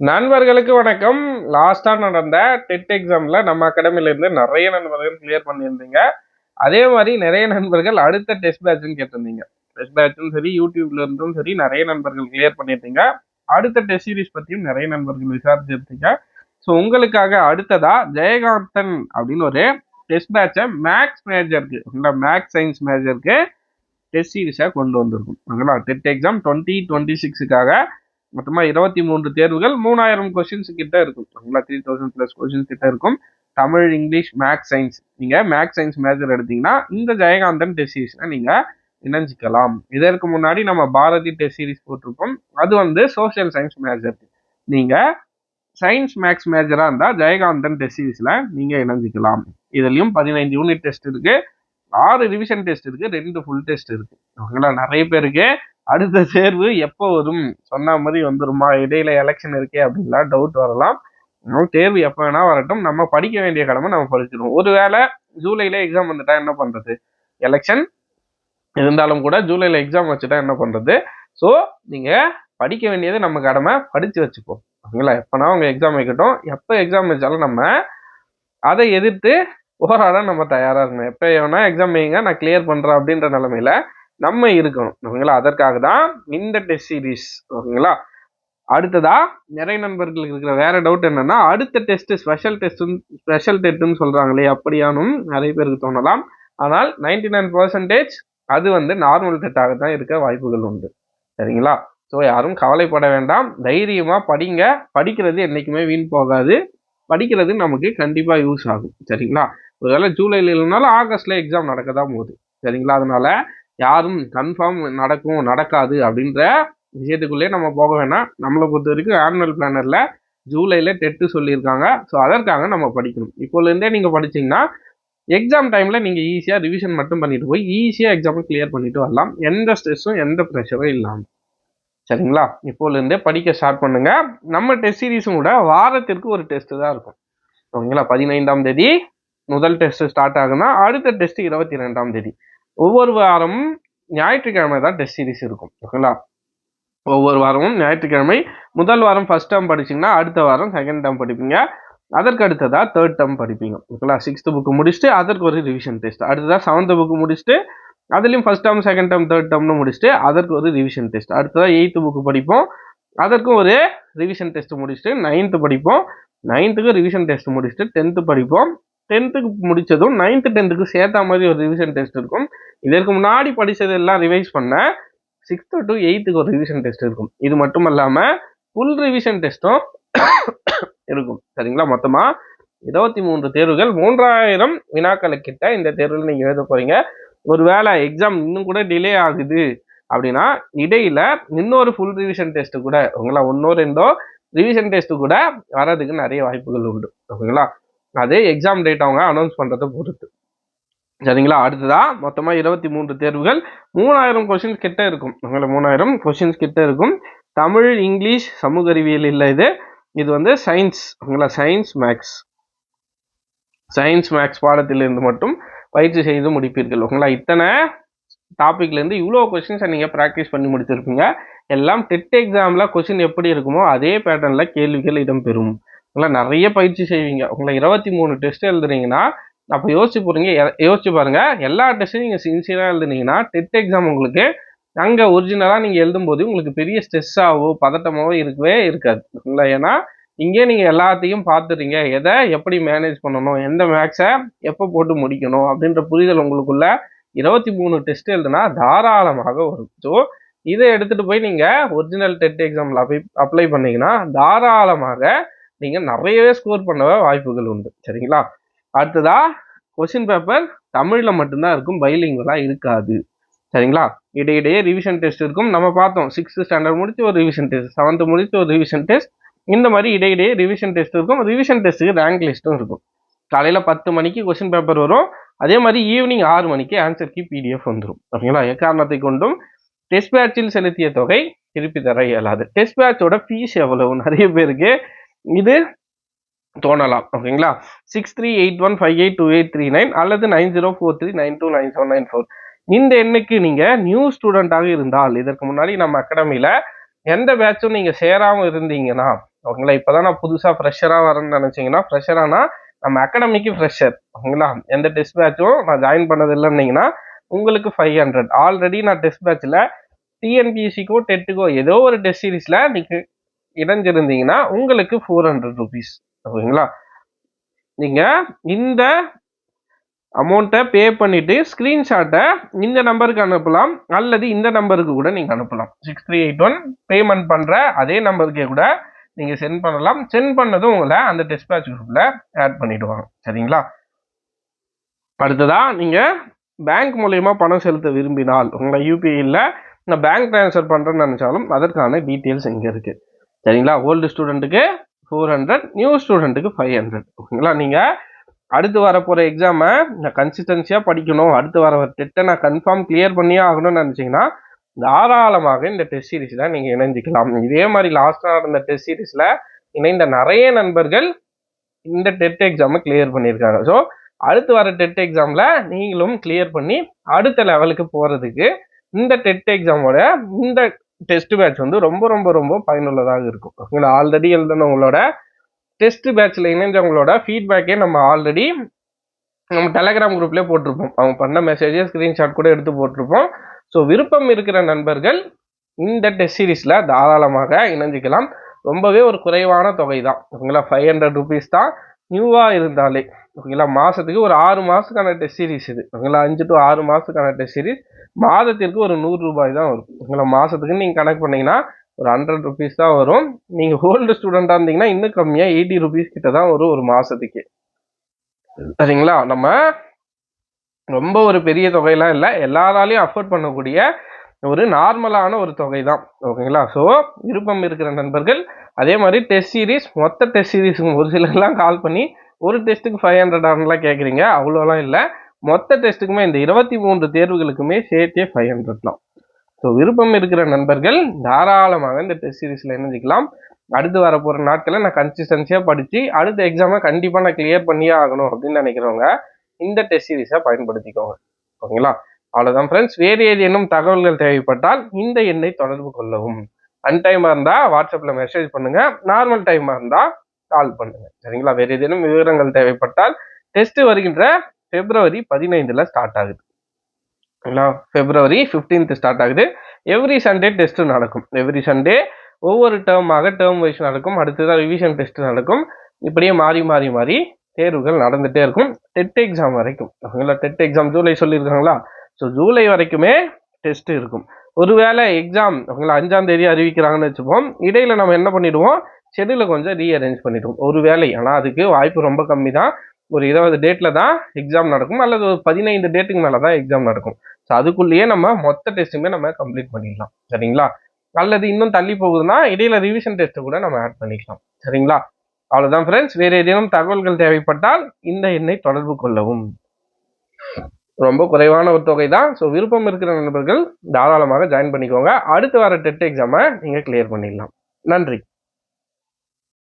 நண்பர்களுக்கு வணக்கம். லாஸ்டா நடந்த டெட் எக்ஸாம்ல நம்ம அகாடமில இருந்து நிறைய நண்பர்கள் கிளியர் பண்ணியிருந்தீங்க. அதே மாதிரி நிறைய நண்பர்கள் அடுத்த டெஸ்ட் பேட்ச்னு கேட்டிருந்தீங்க. டெஸ்ட் பேட்சும் சரி யூடியூப்ல இருந்தும் சரி நிறைய நண்பர்கள் கிளியர் பண்ணியிருந்தீங்க அடுத்த டெஸ்ட் சீரிஸ் பத்தியும் நிறைய நண்பர்கள் விசாரிச்சிருந்தீங்க. ஸோ உங்களுக்காக அடுத்ததா ஜெயகாந்தன் அப்படின்னு ஒரு டெஸ்ட் பேட்சை மேக்ஸ் மேஜருக்கு இல்லை மேக்ஸ் சயின்ஸ் மேஜருக்கு டெஸ்ட் சீரீஸாக கொண்டு வந்திருக்கும். ஓகேங்களா டெட் எக்ஸாம் டுவெண்ட்டி டுவெண்ட்டி சிக்ஸுக்காக மொத்தமாக இருபத்தி மூன்று தேர்வுகள் மூணாயிரம் கொஸ்டின்ஸ் கிட்ட இருக்கும். ஓகேங்களா த்ரீ தௌசண்ட் ப்ளஸ் கொஸ்டின்ஸ் கிட்ட இருக்கும். தமிழ் இங்கிலீஷ் மேக்ஸ் சயின்ஸ் நீங்கள் மேக்ஸ் சயின்ஸ் மேஜர் எடுத்தீங்கன்னா இந்த ஜெயகாந்தன் டெஸ்ட் சீரிஸில் நீங்கள் இணைஞ்சிக்கலாம். இதற்கு முன்னாடி நம்ம பாரதி டெஸ்ட் சீரிஸ் போட்டிருப்போம். அது வந்து சோஷியல் சயின்ஸ் மேஜர் நீங்கள் சயின்ஸ் மேக்ஸ் மேஜராக இருந்தால் ஜெயகாந்தன் டெஸ்ட் சீரீஸில் நீங்கள் இணைஞ்சிக்கலாம். இதுலேயும் பதினைந்து யூனிட் டெஸ்ட் இருக்குது ஆறு ரிவிஷன் டெஸ்ட் இருக்குது ரெண்டு ஃபுல் டெஸ்ட் இருக்குது ஓகேங்களா? நிறைய பேருக்கு அடுத்த தேர்வு எப்போ வரும்? சொன்ன மாதிரி வந்துருமா? இடையில எலெக்ஷன் இருக்கே அப்படின்லாம் டவுட் வரலாம். தேர்வு எப்போ வேணா வரட்டும். நம்ம படிக்க வேண்டிய கடமை நம்ம படிச்சிடுவோம் ஒருவேளை ஜூலைல எக்ஸாம் வந்துட்டா என்ன பண்றது? எலெக்ஷன் இருந்தாலும் கூட ஜூலைல எக்ஸாம் வச்சுட்டா என்ன பண்றது? ஸோ நீங்க படிக்க வேண்டியது நம்ம கடமை. படிச்சு வச்சுப்போம் ஓகேங்களா எப்போனா உங்க எக்ஸாம் வைக்கட்டும். எப்போ எக்ஸாம் வச்சாலும் நம்ம அதை எதிர்த்து போராட நம்ம தயாரா இருக்கணும். எப்போ வேணா எக்ஸாம் வைங்க. நான் கிளியர் பண்றேன் அப்படின்ற நிலைமையில நம்ம இருக்கணும். ஓகேங்களா? அதற்காக தான் இந்த டெஸ்ட் சீரீஸ் ஓகேங்களா? அடுத்ததா நிறைய நண்பர்களுக்கு இருக்கிற வேற டவுட் என்னன்னா அடுத்த டெஸ்ட் ஸ்பெஷல் டெஸ்ட் ஸ்பெஷல் டெஸ்ட்னு சொல்றாங்களே அப்படியானும் நிறைய பேருக்கு தோணலாம். ஆனால் நைன்டி நைன் பர்சன்டேஜ் அது வந்து நார்மல் டெட்டாக தான் இருக்க வாய்ப்புகள் உண்டு. சரிங்களா? ஸோ யாரும் கவலைப்பட வேண்டாம். தைரியமா படிங்க. படிக்கிறது என்றைக்குமே வீண் போகாது. படிக்கிறது நமக்கு கண்டிப்பா யூஸ் ஆகும். சரிங்களா? ஒருவேளை ஜூலைல இல்லைனாலும் ஆகஸ்ட்ல எக்ஸாம் நடக்க தான் போகுது. சரிங்களா? அதனால யாரும் கன்ஃபார்ம் நடக்கும் நடக்காது அப்படின்ற விஷயத்துக்குள்ளே நம்ம போக வேணாம். நம்மளை பொறுத்த வரைக்கும் ஆனுவல் பிளானரில் ஜூலையில் டெட்டு சொல்லியிருக்காங்க. ஸோ அதற்காக நம்ம படிக்கணும். இப்போலேருந்தே நீங்கள் படிச்சிங்கன்னா எக்ஸாம் டைமில் நீங்கள் ஈஸியாக ரிவிஷன் மட்டும் பண்ணிட்டு போய் ஈஸியாக எக்ஸாமை கிளியர் பண்ணிட்டு வரலாம். எந்த ஸ்ட்ரெஸ்ஸும் எந்த ப்ரெஷரும் இல்லாமல் சரிங்களா? இப்போலேருந்தே படிக்க ஸ்டார்ட் பண்ணுங்கள் நம்ம டெஸ்ட் சீரீஸும் கூட வாரத்திற்கு ஒரு டெஸ்ட்டு தான் இருக்கும். ஓகேங்களா? பதினைந்தாம் தேதி முதல் டெஸ்ட் ஸ்டார்ட் ஆகுனா அடுத்த டெஸ்ட் இருபத்தி ரெண்டாம் தேதி. ஒவ்வொரு வாரமும் ஞாயிற்றுக்கிழமை தான் டெஸ்ட் சீரிஸ் இருக்கும் ஓகேங்களா ஒவ்வொரு வாரமும் ஞாயிற்றுக்கிழமை. முதல் வாரம் ஃபர்ஸ்ட் டேர்ம் படிச்சிங்கன்னா அடுத்த வாரம் செகண்ட் டேர்ம் படிப்பீங்க. அதற்கு அடுத்ததாக தேர்ட் டேர்ம் படிப்பீங்க ஓகேங்களா சிக்ஸ்த்து புக்கு முடிச்சுட்டு அதற்கு ஒரு ரிவிஷன் டெஸ்ட் அடுத்ததாக செவன்த் புக்கு முடிச்சுட்டு அதுலேயும் first term second term third டேர்ம்னு முடிச்சுட்டு அதற்கு ஒரு ரிவிஷன் டெஸ்ட் அடுத்ததாக எயித்து புக்கு படிப்போம். அதற்கும் ஒரு ரிவிஷன் டெஸ்ட் முடிச்சுட்டு நைன்த்து படிப்போம். நைன்த்துக்கு ரிவிஷன் டெஸ்ட் முடிச்சுட்டு டென்த்து படிப்போம். டென்த்துக்கு முடிச்சதும் நைன்த்து டென்த்துக்கு சேர்த்த மாதிரி ஒரு ரிவிஷன் டெஸ்ட் இருக்கும். இதற்கு முன்னாடி படித்தது எல்லாம் ரிவைஸ் பண்ண சிக்ஸ்த்து டு எயித்துக்கு ஒரு ரிவிஷன் டெஸ்ட் இருக்கும். இது மட்டும் இல்லாமல் ஃபுல் ரிவிஷன் டெஸ்ட்டும் இருக்கும். சரிங்களா? மொத்தமாக இருபத்தி மூன்று தேர்வுகள் மூன்றாயிரம் வினாக்களை கிட்ட இந்த தேர்வில் நீங்கள் எழுத போகிறீங்க ஒருவேளை எக்ஸாம் இன்னும் கூட டிலே ஆகுது அப்படின்னா இடையில இன்னொரு ஃபுல் ரிவிஷன் டெஸ்ட் கூட உங்களா ஒன்னோ ரெண்டோ ரிவிஷன் டெஸ்ட் கூட வர்றதுக்கு நிறைய வாய்ப்புகள் உண்டு. ஓகேங்களா? அது எக்ஸாம் டேட் அவங்க அனௌன்ஸ் பண்ணுறதை பொறுத்து. சரிங்களா? அடுத்ததா மொத்தமாக இருபத்தி மூன்று தேர்வுகள். மூணாயிரம் கொஷின்ஸ் கிட்ட இருக்கும். உங்களை மூணாயிரம் கொஷின்ஸ் கிட்ட இருக்கும். தமிழ் இங்கிலீஷ் சமூக அறிவியல் இல்லை இது. இது வந்து சயின்ஸ் உங்களா சயின்ஸ் மேக்ஸ் சயின்ஸ் மேக்ஸ் பாடத்திலிருந்து மட்டும் பயிற்சி செய்து முடிப்பீர்கள். உங்களா இத்தனை டாப்பிக்லேருந்து இவ்வளோ கொஷின்ஸை நீங்கள் ப்ராக்டிஸ் பண்ணி முடிச்சிருப்பீங்க. எல்லாம் டெட் எக்ஸாமில் கொஷின் எப்படி இருக்குமோ அதே பேட்டர்னில் கேள்விகள் இடம்பெறும். உங்களை நிறைய பயிற்சி செய்வீங்க. உங்களை இருபத்தி மூணு டெஸ்ட் எழுதுறீங்கன்னா அப்போ யோசிச்சு போறீங்க யோசிச்சு பாருங்க. எல்லா டெஸ்ட்டும் நீங்கள் சின்சியராக எழுதுனீங்கன்னா டெட் எக்ஸாம் உங்களுக்கு அங்கே ஒரிஜினலாக நீங்கள் எழுதும்போது உங்களுக்கு பெரிய ஸ்ட்ரெஸ்ஸாகவோ பதட்டமாகவோ இருக்கவே இருக்காது. இல்லை ஏன்னா இங்கே நீங்கள் எல்லாத்தையும் பார்த்துறீங்க எதை எப்படி மேனேஜ் பண்ணணும்? எந்த மேக்ஸை எப்போ போட்டு முடிக்கணும்? அப்படின்ற புரிதல் உங்களுக்குள்ள இருபத்தி மூணு டெஸ்ட் எழுதுனா தாராளமாக வரும். ஸோ இதை எடுத்துகிட்டு போய் நீங்கள் ஒரிஜினல் டெட் எக்ஸாமில் அப்ளை அப்ளை பண்ணிங்கன்னா தாராளமாக நீங்கள் நிறையவே ஸ்கோர் பண்ண வாய்ப்புகள் உண்டு. சரிங்களா? அடுத்ததா கொஸ்டின் பேப்பர் தமிழில் மட்டும்தான் இருக்கும் பைலிங்குவலாக இருக்காது. சரிங்களா? இடையிடையே ரிவிஷன் டெஸ்ட் இருக்கும். நம்ம பார்த்தோம் சிக்ஸ்த்து ஸ்டாண்டர்ட் முடிச்சு ஒரு ரிவிஷன் டெஸ்ட் செவன்த் முடிச்சு ஒரு ரிவிஷன் டெஸ்ட் இந்த மாதிரி இடையிடையே ரிவிஷன் டெஸ்ட் இருக்கும். ரிவிஷன் டெஸ்ட்டுக்கு ரேங்க் லிஸ்ட்டும் இருக்கும். காலையில் பத்து மணிக்கு கொஸ்டின் பேப்பர் வரும். அதே மாதிரி ஈவினிங் ஆறு மணிக்கு ஆன்சர் கீ பிடிஎஃப் வந்துடும் ஓகேங்களா எக்காரணத்தை கொண்டும் டெஸ்ட் பேட்சில் செலுத்திய தொகை திருப்பி தர இயலாது. டெஸ்ட் பேட்சோட ஃபீஸ் எவ்வளவு? நிறைய பேருக்கு இது தோணலாம் ஓகேங்களா? Six three eight one five eight two eight three nine அல்லது nine zero four three nine two nine seven nine four இந்த எண்ணுக்கு நீங்கள் நியூ ஸ்டூடெண்ட்டாக இருந்தால் இதற்கு முன்னாடி நம்ம அகாடமியில் எந்த பேட்சும் நீங்கள் சேராமல் இருந்தீங்கன்னா ஓகேங்களா? இப்போ தான் நான் புதுசாக ஃப்ரெஷராக வரேன்னு நினச்சிங்கன்னா ஃப்ரெஷரானா நம்ம அகாடமிக்கு ஃப்ரெஷர் ஓகேங்களா? எந்த டெஸ்ட் பேட்சும் நான் ஜாயின் பண்ணது இல்லைன்னீங்கன்னா உங்களுக்கு ஃபைவ் ஹண்ட்ரட் ஆல்ரெடி நான் டெஸ்ட் பேட்சில் டிஎன்பிஎஸ்சிக்கோ டெட்டுக்கோ ஏதோ ஒரு டெஸ்ட் சீரீஸில் நீங்கள் இணைஞ்சிருந்தீங்கன்னா உங்களுக்கு ஃபோர் ஹண்ட்ரட் ருபீஸ் ஓகேங்களா? நீங்கள் இந்த அமௌண்ட்டை பே பண்ணிவிட்டு ஸ்க்ரீன்ஷாட்டை இந்த நம்பருக்கு அனுப்பலாம். அல்லது இந்த நம்பருக்கு கூட நீங்கள் அனுப்பலாம். Six three eight one payment பண்ணுற அதே நம்பருக்கே கூட நீங்கள் சென்ட் பண்ணலாம். சென்ட் பண்ணதும் உங்களை அந்த டெஸ்ட் குரூப்பில் ஆட் பண்ணிவிடுவாங்க சரிங்களா? அடுத்ததாக நீங்கள் பேங்க் மூலயமா பணம் செலுத்த விரும்பினால் உங்களை யூபிஐயில் நான் பேங்க் ட்ரான்ஸ்ஃபர் பண்ணுறேன்னு நினச்சாலும் அதற்கான டீட்டெயில்ஸ் இங்கே இருக்குது சரிங்களா? ஓல்டு ஸ்டூடெண்ட்டுக்கு ஃபோர் ஹண்ட்ரட் நியூ ஸ்டூடெண்ட்டுக்கு ஃபைவ் ஹண்ட்ரட் ஓகேங்களா? நீங்கள் அடுத்து வரப்போகிற எக்ஸாமை நான் கன்சிஸ்டன்சியாக படிக்கணும். அடுத்து வர டெட்டை நான் கன்ஃபார்ம் கிளியர் பண்ணியே ஆகணும்னு நினச்சிங்கன்னா தாராளமாக இந்த டெஸ்ட் சீரீஸில் நீங்கள் இணைஞ்சிக்கலாம். இதே மாதிரி லாஸ்ட்டாக நடந்த டெஸ்ட் சீரீஸில் இணைந்த நிறைய நண்பர்கள் இந்த டெட் எக்ஸாமை கிளியர் பண்ணியிருக்காங்க. ஸோ அடுத்து வர டெட் எக்ஸாமில் நீங்களும் கிளியர் பண்ணி அடுத்த லெவலுக்கு போகிறதுக்கு இந்த டெட் எக்ஸாமோட இந்த டெஸ்ட் பேட்ச் வந்து ரொம்ப ரொம்ப ரொம்ப பயனுள்ளதாக இருக்கும். ஓகேங்களா ஆல்ரெடி எழுதினவங்களோட டெஸ்ட் பேட்சில் இணைஞ்சவங்களோட ஃபீட்பேக்கே நம்ம ஆல்ரெடி நம்ம டெலகிராம் குரூப்லேயே போட்டிருப்போம். அவங்க பண்ண மெசேஜே ஸ்க்ரீன்ஷாட் கூட எடுத்து போட்டிருப்போம். ஸோ விருப்பம் இருக்கிற நண்பர்கள் இந்த டெஸ்ட் சீரீஸில் தாராளமாக இணைஞ்சிக்கலாம். ரொம்பவே ஒரு குறைவான தொகை தான் ஓகேங்களா ஃபைவ் ஹண்ட்ரட் ருபீஸ் தான் நியூவாக இருந்தாலே. ஓகேங்களா? மாதத்துக்கு ஒரு ஆறு மாதத்துக்கான டெஸ்ட் சீரீஸ் இது. ஓகேங்களா? அஞ்சு டு ஆறு மாதத்துக்கான டெஸ்ட் சீரீஸ் மாதத்திற்கு ஒரு நூறு ரூபாய் தான் வரும். ஓகேங்களா? மாதத்துக்கு நீங்கள் கனெக்ட் பண்ணிங்கன்னா ஒரு ஹண்ட்ரட் ருபீஸ் தான் வரும். நீங்கள் ஓல்டு ஸ்டூடெண்ட்டாக இருந்தீங்கன்னா இன்னும் கம்மியாக எயிட்டி ருபீஸ் கிட்ட தான் வரும் ஒரு மாதத்துக்கு சரிங்களா? நம்ம ரொம்ப ஒரு பெரிய தொகையெல்லாம் இல்லை. எல்லாராலையும் அஃபோர்ட் பண்ணக்கூடிய ஒரு நார்மலான ஒரு தொகை தான். ஓகேங்களா? ஸோ விருப்பம் இருக்கிற நண்பர்கள் அதே மாதிரி டெஸ்ட் சீரீஸ் மொத்த டெஸ்ட் சீரீஸுக்கு ஒரு சிலர்லாம் கால் பண்ணி ஒரு டெஸ்ட்டுக்கு ஃபைவ் ஹண்ட்ரட் ஆன்லாம் கேட்குறீங்க அவ்வளோலாம் இல்லை. மொத்த டெஸ்ட்டுக்குமே இந்த இருபத்தி மூன்று தேர்வுகளுக்குமே சேர்த்தே ஃபைவ் ஹண்ட்ரட் தான். ஸோ விருப்பம் இருக்கிற நண்பர்கள் தாராளமாக இந்த டெஸ்ட் சீரீஸில் இணைஞ்சிக்கலாம். அடுத்து வர போகிற நாட்களை நான் கன்சிஸ்டன்சியாக படித்து அடுத்த எக்ஸாமை கண்டிப்பாக நான் கிளியர் பண்ணியே ஆகணும் அப்படின்னு நினைக்கிறவங்க இந்த டெஸ்ட் சீரீஸை பயன்படுத்திக்கோங்க. ஓகேங்களா? அவ்வளோதான் ஃப்ரெண்ட்ஸ் வேறு ஏதேனும் தகவல்கள் தேவைப்பட்டால் இந்த எண்ணை தொடர்பு கொள்ளவும். அன்டைமாக இருந்தால் வாட்ஸ்அப்பில் மெசேஜ் பண்ணுங்கள் நார்மல் டைமாக இருந்தால் கால் பண்ணுங்கள் சரிங்களா? வேறு ஏதேனும் விவரங்கள் தேவைப்பட்டால் டெஸ்ட் வருகின்ற பிப்ரவரி பதினைந்தில் ஸ்டார்ட் ஆகுது. பிப்ரவரி ஃபிஃப்டீன்த் ஸ்டார்ட் ஆகுது. எவ்ரி சண்டே டெஸ்ட் நடக்கும். எவ்ரி சண்டே ஒவ்வொரு டேர்மாக டேர்ம் வைஸ் நடக்கும். அடுத்ததான் ரிவிஷன் டெஸ்ட் நடக்கும். இப்படியே மாறி மாறி மாறி தேர்வுகள் நடந்துகிட்டே இருக்கும். டெட் எக்ஸாம் வரைக்கும். ஓகேங்களா டெட் எக்ஸாம் ஜூலை சொல்லியிருக்காங்களா? ஸோ ஜூலை வரைக்குமே டெஸ்ட் இருக்கும். ஒருவேளை எக்ஸாம் ஓகேங்களா அஞ்சாம் தேதி அறிவிக்கிறாங்கன்னு வச்சுப்போம். இடையில நம்ம என்ன பண்ணிடுவோம்? ஷெடியூலை கொஞ்சம் ரீஅரேஞ்ச் பண்ணிடுவோம் ஒரு வேலை ஆனால் அதுக்கு வாய்ப்பு ரொம்ப கம்மி தான் ஒரு இருபது டேட்டில் தான் எக்ஸாம் நடக்கும். அல்லது ஒரு பதினைந்து டேட்டுக்கு மேலே தான் எக்ஸாம் நடக்கும். ஸோ அதுக்குள்ளேயே நம்ம மொத்த டெஸ்ட்டுமே நம்ம கம்ப்ளீட் பண்ணிடலாம். சரிங்களா? அல்லது இன்னும் தள்ளி போகுதுன்னா இடையில ரிவிஷன் டெஸ்ட்டு கூட நம்ம ஆட் பண்ணிக்கலாம். சரிங்களா? அவ்வளோதான் ஃப்ரெண்ட்ஸ் வேறு ஏதேனும் தகவல்கள் தேவைப்பட்டால் இந்த எண்ணை தொடர்பு கொள்ளவும். ரொம்ப குறைவான ஒரு தொகை தான். ஸோ விருப்பம் இருக்கிற நண்பர்கள் தாராளமாக ஜாயின் பண்ணிக்கோங்க. அடுத்து வர டெட் எக்ஸாமை நீங்கள் கிளியர் பண்ணிடலாம். நன்றி.